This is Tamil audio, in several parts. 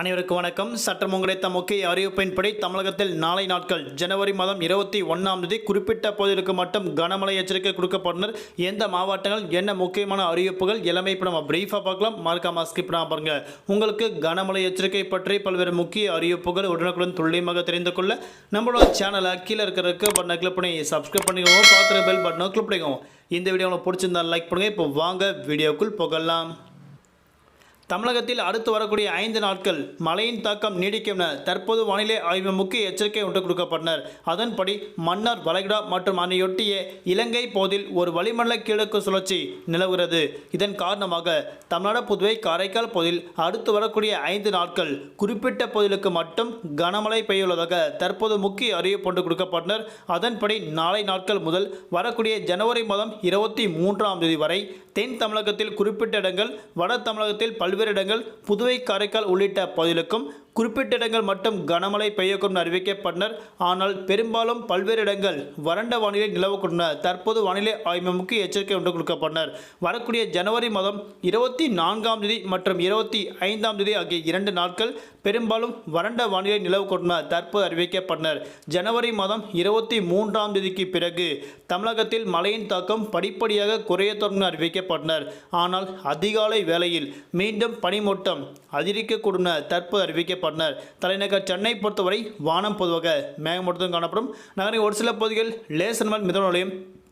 அனைவருக்கும் வணக்கம். சட்டம் கிடைத்த முக்கிய அறிவிப்பின்படி தமிழகத்தில் நாளை நாட்கள் ஜனவரி மாதம் இருபத்தி ஒன்றாம் தேதி குறிப்பிட்ட பகுதிகளுக்கு மட்டும் கனமழை எச்சரிக்கை கொடுக்கப்பட்டனர். எந்த மாவட்டங்கள் என்ன முக்கியமான அறிவிப்புகள் எல்லாமே இப்போ நம்ம பிரீஃபாக பார்க்கலாம். மறக்காம ஸ்கிப் பண்ணாம பாருங்க. உங்களுக்கு கனமழை எச்சரிக்கை பற்றி பல்வேறு முக்கிய அறிவிப்புகள் உடனுக்குடன் துல்லியமாக தெரிந்து கொள்ள நம்மளோட சேனலை கீழே இருக்கிறதுக்கு பட்டனை கிளிக் பண்ணி சப்ஸ்கிரைப் பண்ணிக்கோங்க. பார்த்துற பெல் பட்டனை கிளிக் பண்ணிக்கோங்க. இந்த வீடியோ உங்களுக்கு பிடிச்சிருந்தா லைக் பண்ணுங்க. இப்போ வாங்க வீடியோக்குள் போகலாம். தமிழகத்தில் அடுத்து வரக்கூடிய ஐந்து நாட்கள் மழையின் தாக்கம் நீடிக்கும் என தற்போது வானிலை ஆய்வு முக்கிய எச்சரிக்கை ஒன்று கொடுக்கப்பட்டனர். அதன்படி மன்னார் வளைகுடா மற்றும் அதனையொட்டிய இலங்கை போதில் ஒரு வளிமண்டல கிழக்கு சுழற்சி நிலவுகிறது. இதன் காரணமாக தமிழ்நாடு புதுவை காரைக்கால் பகுதியில் அடுத்து வரக்கூடிய ஐந்து நாட்கள் குறிப்பிட்ட பகுதிகளுக்கு மட்டும் கனமழை பெய்யுள்ளதாக தற்போது முக்கிய அறிவிப்பு ஒன்று கொடுக்கப்பட்டனர். அதன்படி நாளை நாட்கள் முதல் வரக்கூடிய ஜனவரி மாதம் இருபத்தி மூன்றாம் தேதி வரை தென் தமிழகத்தில் குறிப்பிட்ட இடங்கள் வட தமிழகத்தில் பல்வேறு இடங்கள் புதுவை காரைக்கால் உள்ளிட்ட பகுதிகளுக்கும் குறிப்பிட்ட இடங்கள் மட்டும் கனமழை பெய்யக்கூடும் அறிவிக்கப்பட்டனர். ஆனால் பெரும்பாலும் பல்வேறு இடங்கள் வறண்ட வானிலை நிலவக்கூடும் தற்போது வானிலை ஆய்வு முக்கிய எச்சரிக்கை ஒன்று கொடுக்கப்பட்டனர். வரக்கூடிய ஜனவரி மாதம் இருபத்தி நான்காம் தேதி மற்றும் இருபத்தி ஐந்தாம் தேதி ஆகிய இரண்டு நாட்கள் பெரும்பாலும் வறண்ட வானிலை நிலவக்கூடும் தற்போது அறிவிக்கப்பட்டனர். ஜனவரி மாதம் இருபத்தி மூன்றாம் தேதிக்கு பிறகு தமிழகத்தில் மழையின் தாக்கம் படிப்படியாக குறைய தொடங்கும் அறிவிக்கப்பட்டனர். ஆனால் அதிகாலை வேளையில் மீண்டும் பனிமூட்டம் அதிகரிக்கக்கூடும் தற்போது அறிவிக்கப்பட்டனர். தலைநகர் சென்னை பொறுத்தவரை வானம் பொதுவாக மேகமூட்டத்துடன் காணப்படும். நகரின் ஒரு சில பகுதிகள் லேசர் மேல்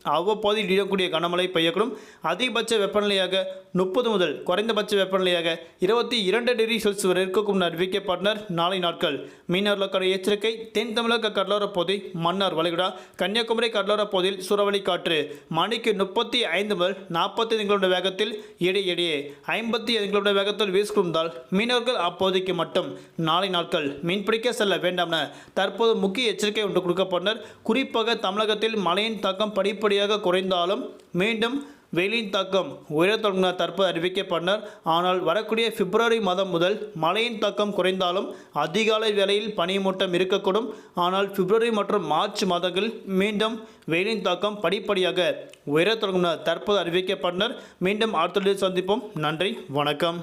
அவ்வப்போது இடியக்கூடிய கனமழை பெய்யக்கூடும். அதிகபட்ச வெப்பநிலையாக முப்பது முதல் குறைந்தபட்ச வெப்பநிலையாக இருபத்தி இரண்டு டிகிரி செல்சியஸ் வரை இருக்கக்கும் அறிவிக்கப்பட்டனர் நாளை நாட்கள். மீனவர்களுக்கான எச்சரிக்கை தென் தமிழக கடலோரப் பகுதி மன்னார் வளைகுடா கன்னியாகுமரி கடலோரப் பகுதியில் சூறாவளி காற்று மணிக்கு முப்பத்தி ஐந்து முதல் நாற்பத்தி ஐந்து கிலோமீட்டர் வேகத்தில் இடையிடையே ஐம்பத்தி ஐந்து கிலோமீட்டர் வேகத்தில் வீசுகிருந்தால் மீனவர்கள் அப்போதைக்கு மட்டும் நாளை நாட்கள் மீன்பிடிக்க செல்ல வேண்டாம் என தற்போது முக்கிய எச்சரிக்கை ஒன்று கொடுக்கப்பட்டனர். குறிப்பாக தமிழகத்தில் மழையின் தாக்கம் படிப்படி படிப்படியாக குறைந்தாலும் மீண்டும் வெயிலின் தாக்கம் உயரத் தொடங்கின தற்போது அறிவிக்கப்பட்டனர் ஆனால் வரக்கூடிய பிப்ரவரி மாதம் முதல் மழையின் தாக்கம் குறைந்தாலும் அதிகாலை வேளையில் பனிமூட்டம் இருக்கக்கூடும். ஆனால் பிப்ரவரி மற்றும் மார்ச் மாதங்களில் மீண்டும் வெயிலின் தாக்கம் படிப்படியாக உயரத் தொடங்கினார் தற்போது அறிவிக்கப்பட்டனர் மீண்டும் அடுத்த சந்திப்போம். நன்றி வணக்கம்.